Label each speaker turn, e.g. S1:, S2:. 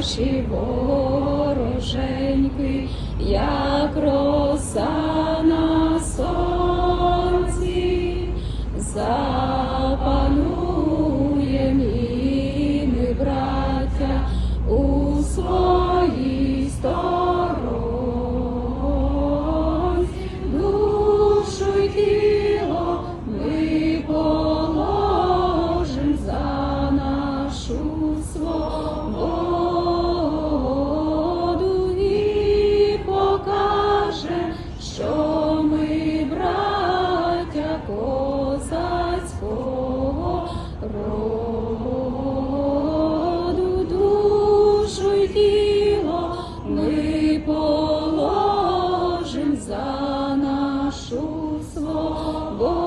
S1: наші вороженьки, як роса на сонці, запануєм і ми, браття, у слові. Роду душу й тіло ми положим за нашу свободу.